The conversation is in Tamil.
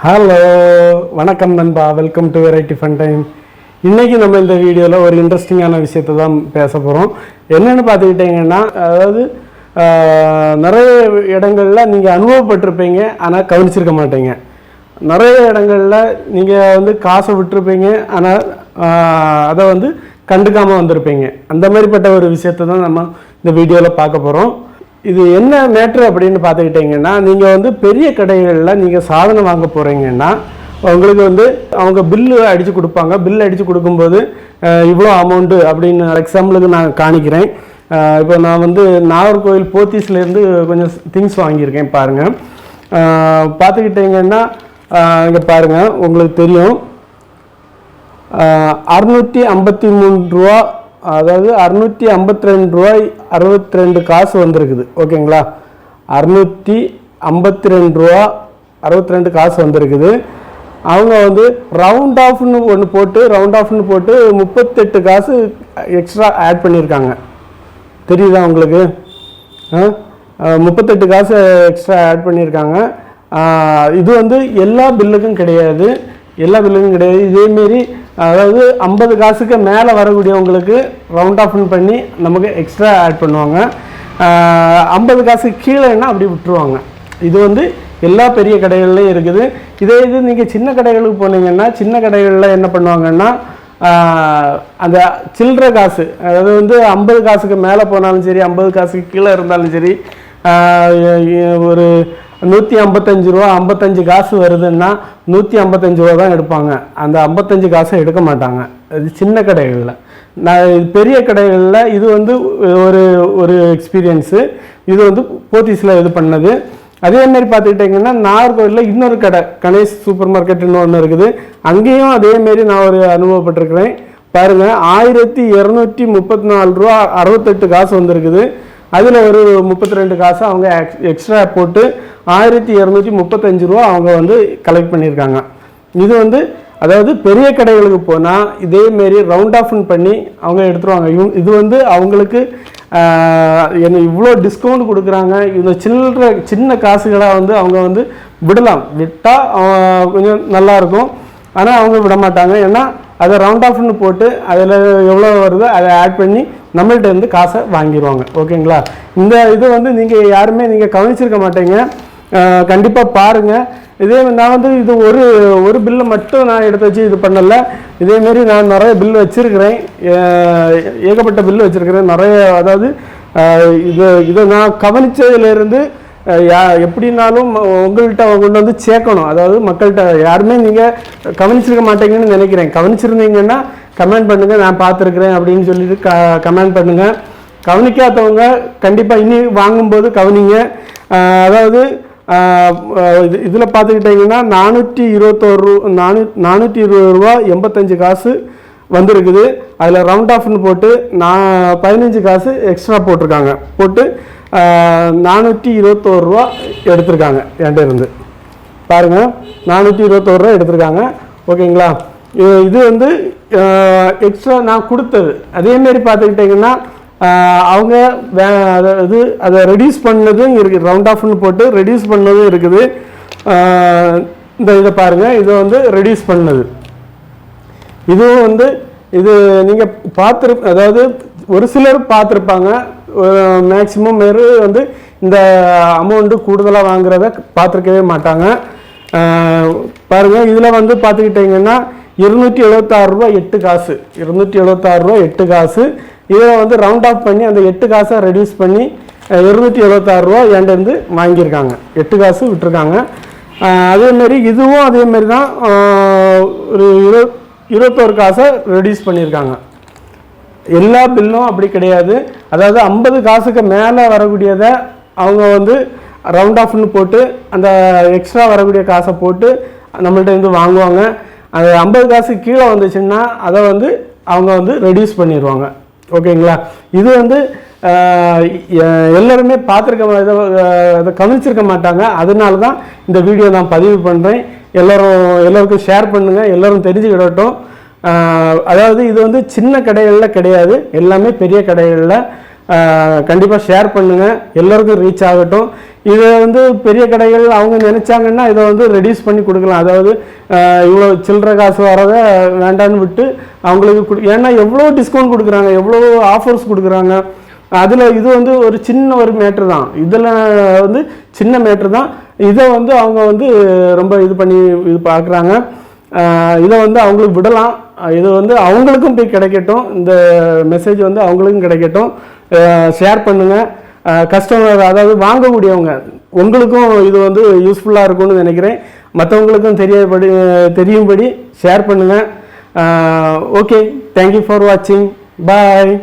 ஹலோ வணக்கம் நண்பா. Welcome to variety fun time இன்றைக்கி நம்ம இந்த வீடியோவில் ஒரு இன்ட்ரெஸ்டிங்கான விஷயத்தை தான் பேச போகிறோம் என்னென்னு பார்த்துக்கிட்டிங்கன்னா அதாவது நிறைய இடங்களில் நீங்கள் அனுபவப்பட்டிருப்பீங்க ஆனால் கவனிச்சிருக்க மாட்டீங்க. நிறைய இடங்களில் நீங்கள் வந்து காசை விட்டுருப்பீங்க ஆனால் அதை வந்து கண்டுக்காமல் வந்திருப்பீங்க. அந்த மாதிரிப்பட்ட ஒரு விஷயத்தை தான் நம்ம இந்த வீடியோவில் பார்க்க போகிறோம் இது என்ன மேட்ரு அப்படின்னு பார்த்துக்கிட்டிங்கன்னா நீங்கள் வந்து பெரிய கடைகளில் நீங்கள் சாதனம் வாங்க போகிறீங்கன்னா உங்களுக்கு வந்து அவங்க பில்லு அடித்து கொடுப்பாங்க. பில் அடித்து கொடுக்கும்போது இவ்வளோ அமௌண்ட்டு அப்படின்னு எக்ஸாம்பிளுக்கு நான் காணிக்கிறேன். இப்போ நான் வந்து நாகர்கோவில் போத்தீஸ்லேருந்து கொஞ்சம் திங்ஸ் வாங்கியிருக்கேன் பாருங்கள் பார்த்துக்கிட்டிங்கன்னா இங்கே பாருங்கள் உங்களுக்கு தெரியும். அறுநூற்றி ஐம்பத்தி மூணு ரூபா அதாவது அறுநூற்றி ஐம்பத்தி ரெண்டு ரூபாய் அறுபத்தி ரெண்டு காசு வந்திருக்குது. ஓகேங்களா? அறுநூற்றி ஐம்பத்தி ரெண்டு ரூபா அறுபத்தி ரெண்டு காசு வந்திருக்குது. அவங்க வந்து ரவுண்ட் ஆஃப்னு ஒன்று போட்டு ரவுண்ட் ஆஃப்னு போட்டு முப்பத்தெட்டு காசு எக்ஸ்ட்ரா ஆட் பண்ணியிருக்காங்க. தெரியுதா உங்களுக்கு? ஆ? முப்பத்தெட்டு காசு எக்ஸ்ட்ரா ஆட் பண்ணியிருக்காங்க. இது வந்து எல்லா பில்லுக்கும் கிடையாது. எல்லா பில்லுக்கும் கிடையாது. இதேமாரி அதாவது ஐம்பது காசுக்கு மேலே வரக்கூடியவங்களுக்கு ரவுண்ட் ஆஃப்னு பண்ணி நமக்கு எக்ஸ்ட்ரா ஆட் பண்ணுவாங்க. ஐம்பது காசுக்கு கீழேன்னா அப்படி விட்டுருவாங்க. இது வந்து எல்லா பெரிய கடைகள்லையும் இருக்குது. இதே இது நீங்கள் சின்ன கடைகளுக்கு போனீங்கன்னா சின்ன கடைகளில் என்ன பண்ணுவாங்கன்னா அந்த சில்லற காசு அதாவது வந்து ஐம்பது காசுக்கு மேலே போனாலும் சரி ஐம்பது காசுக்கு கீழே இருந்தாலும் சரி ஒரு நூற்றி ஐம்பத்தஞ்சு ரூபா ஐம்பத்தஞ்சு காசு வருதுன்னா நூற்றி ஐம்பத்தஞ்சு ரூபா தான் எடுப்பாங்க. அந்த ஐம்பத்தஞ்சு காசை எடுக்க மாட்டாங்க. அது சின்ன கடைகளில். நான் பெரிய கடைகளில் இது வந்து ஒரு ஒரு எக்ஸ்பீரியன்ஸு இது வந்து போத்தீஸில் இது பண்ணது. அதே மாதிரி பார்த்துக்கிட்டிங்கன்னா நாகர்கோவிலில் இன்னொரு கடை கணேஷ் சூப்பர் மார்க்கெட்டுன்னு ஒன்று இருக்குது. அங்கேயும் அதேமாரி நான் ஒரு அனுபவப்பட்டிருக்கிறேன். பாருங்கள் ஆயிரத்தி இரநூத்தி முப்பத்தி நாலு ரூபா அறுபத்தெட்டு காசு வந்திருக்குது. அதில் ஒரு முப்பத்தி ரெண்டு காசு அவங்க எக்ஸ்ட்ரா போட்டு ஆயிரத்தி இரநூத்தி முப்பத்தஞ்சு ரூபா அவங்க வந்து கலெக்ட் பண்ணியிருக்காங்க. இது வந்து அதாவது பெரிய கடைகளுக்கு போனால் இதேமாரி ரவுண்ட் ஆஃப்னு பண்ணி அவங்க எடுத்துருவாங்க. இவங்க இது வந்து அவங்களுக்கு என்ன இவ்வளோ டிஸ்கவுண்ட் கொடுக்குறாங்க. இந்த சில்லற சின்ன காசுகளாக வந்து அவங்க வந்து விடலாம். விட்டால் கொஞ்சம் நல்லா இருக்கும். ஆனால் அவங்க விட மாட்டாங்க ஏன்னா அதை ரவுண்ட் ஆஃப்னு போட்டு அதில் எவ்வளோ வருதோ அதை ஆட் பண்ணி நம்மள்கிட்ட இருந்து காசை வாங்கிடுவாங்க. ஓகேங்களா? இந்த இது வந்து நீங்கள் யாருமே நீங்கள் கவனிச்சிருக்க மாட்டீங்க. கண்டிப்பாக பாருங்கள் இதே நான் வந்து இது ஒரு ஒரு பில்லை மட்டும் நான் எடுத்து வச்சு இது பண்ணலை. இதேமாரி நான் நிறைய பில் வச்சுருக்கிறேன். ஏகப்பட்ட பில் வச்சுருக்கிறேன். நிறைய அதாவது இது இதை நான் கவனித்ததுலேருந்து யா எப்படினாலும் உங்கள்கிட்ட கொண்டு வந்து சேர்க்கணும். அதாவது மக்கள்கிட்ட யாருமே நீங்கள் கவனிச்சிருக்க மாட்டீங்கன்னு நினைக்கிறேன். கவனிச்சிருந்தீங்கன்னா கமெண்ட் பண்ணுங்கள் நான் பார்த்துருக்குறேன் அப்படின்னு சொல்லிட்டு க கமெண்ட் பண்ணுங்கள் கவனிக்காதவங்க கண்டிப்பாக இனி வாங்கும்போது கவனிங்க. அதாவது இது இதில் பார்த்துக்கிட்டிங்கன்னா நானூற்றி இருபத்தோரு ரூ நானூ நானூற்றி இருபது ரூபா எண்பத்தஞ்சு காசு வந்திருக்குது. அதில் ரவுண்ட் ஆஃப்னு போட்டு நான் பதினஞ்சு காசு எக்ஸ்ட்ரா போட்டிருக்காங்க. போட்டு நானூற்றி இருபத்தோரு ரூபா எடுத்திருக்காங்க என்கிட்ட இருந்து. பாருங்கள் நானூற்றி இருபத்தோரு ரூபா எடுத்திருக்காங்க. ஓகேங்களா? இது- வந்து எக்ஸ்ட்ரா நான் கொடுத்தது. அதேமாரி பார்த்துக்கிட்டிங்கன்னா அவங்க வே அதாவது அதை ரெடியூஸ் பண்ணதும் இருக்குது ரவுண்ட் ஆஃப்னு போட்டு ரெடியூஸ் பண்ணதும் இருக்குது. இந்த இதை பாருங்கள் இதை வந்து ரெடியூஸ் பண்ணது. இதுவும் வந்து இது நீங்கள் பார்த்துரு அதாவது ஒரு சிலர் பார்த்துருப்பாங்க. மேக்சிமம் பேர் வந்து இந்த அமௌண்ட்டு கூடுதலாக வாங்குறத பார்த்துருக்கவே மாட்டாங்க. பாருங்கள் இதில் வந்து பார்த்துக்கிட்டிங்கன்னா இருநூற்றி எழுபத்தாறு ரூபா எட்டு காசு. இருநூற்றி எழுபத்தாறு ரூபா எட்டு காசு. இதில் வந்து ரவுண்ட் ஆஃப் பண்ணி அந்த எட்டு காசை ரெடியூஸ் பண்ணி இருநூற்றி எழுபத்தாறு ரூபா என்கிட்டருந்து வாங்கியிருக்காங்க. எட்டு காசு விட்டுருக்காங்க. அதேமாரி இதுவும் அதே மாதிரி தான் ஒரு இரு இருபத்தோரு காசை ரெடியூஸ் பண்ணியிருக்காங்க. எல்லா பில்லும் அப்படி கிடையாது. அதாவது ஐம்பது காசுக்கு மேலே வரக்கூடியதை அவங்க வந்து ரவுண்ட் ஆஃப்னு போட்டு அந்த எக்ஸ்ட்ரா வரக்கூடிய காசை போட்டு நம்மள்ட்ட இருந்து வாங்குவாங்க. அது ஐம்பது காசு கீழே வந்துச்சுன்னா அதை வந்து அவங்க வந்து ரெடியூஸ் பண்ணிடுவாங்க ஓகேங்களா? இது வந்து ஆஹ், எல்லாருமே பார்த்துருக்க இதை இதை கவனிச்சிருக்க மாட்டாங்க. அதனால தான் இந்த வீடியோ நான் பதிவு பண்ணுறேன் எல்லோரும் எல்லோருக்கும் ஷேர் பண்ணுங்கள் எல்லோரும் தெரிஞ்சுக்கிடட்டும். அதாவது இது வந்து சின்ன கடைகளில் கிடையாது. எல்லாமே பெரிய கடைகளில் கண்டிப்பாக ஷேர் பண்ணுங்கள் எல்லோருக்கும் ரீச் ஆகட்டும். இதை வந்து பெரிய கடைகள் அவங்க நினைச்சாங்கன்னா இதை வந்து ரெடியூஸ் பண்ணி கொடுக்கலாம். அதாவது இவ்வளோ சில்லற காசு வரதை வேண்டான்னு விட்டு அவங்களுக்கு கொடு ஏன்னா எவ்வளோ டிஸ்கவுண்ட் கொடுக்குறாங்க எவ்வளோ ஆஃபர்ஸ் கொடுக்குறாங்க. அதில் இது வந்து ஒரு சின்ன ஒரு மேட்ரு தான். இதில் வந்து சின்ன மேட்ரு தான். இதை வந்து அவங்க வந்து ரொம்ப இது பண்ணி இது பார்க்குறாங்க இதை வந்து அவங்களுக்கு விடலாம். இது வந்து அவங்களுக்கும் போய் கிடைக்கட்டும். இந்த மெசேஜ் வந்து அவங்களுக்கும் கிடைக்கட்டும். ஷேர் பண்ணுங்கள் கஸ்டமர் அதாவது வாங்கக்கூடியவங்க. உங்களுக்கும் இது வந்து யூஸ்ஃபுல்லாக இருக்கும்னு நினைக்கிறேன். மற்றவங்களுக்கும் தெரியபடி தெரியும்படி ஷேர் பண்ணுங்கள் ஓகே தேங்க்யூ ஃபார் வாட்சிங் பாய்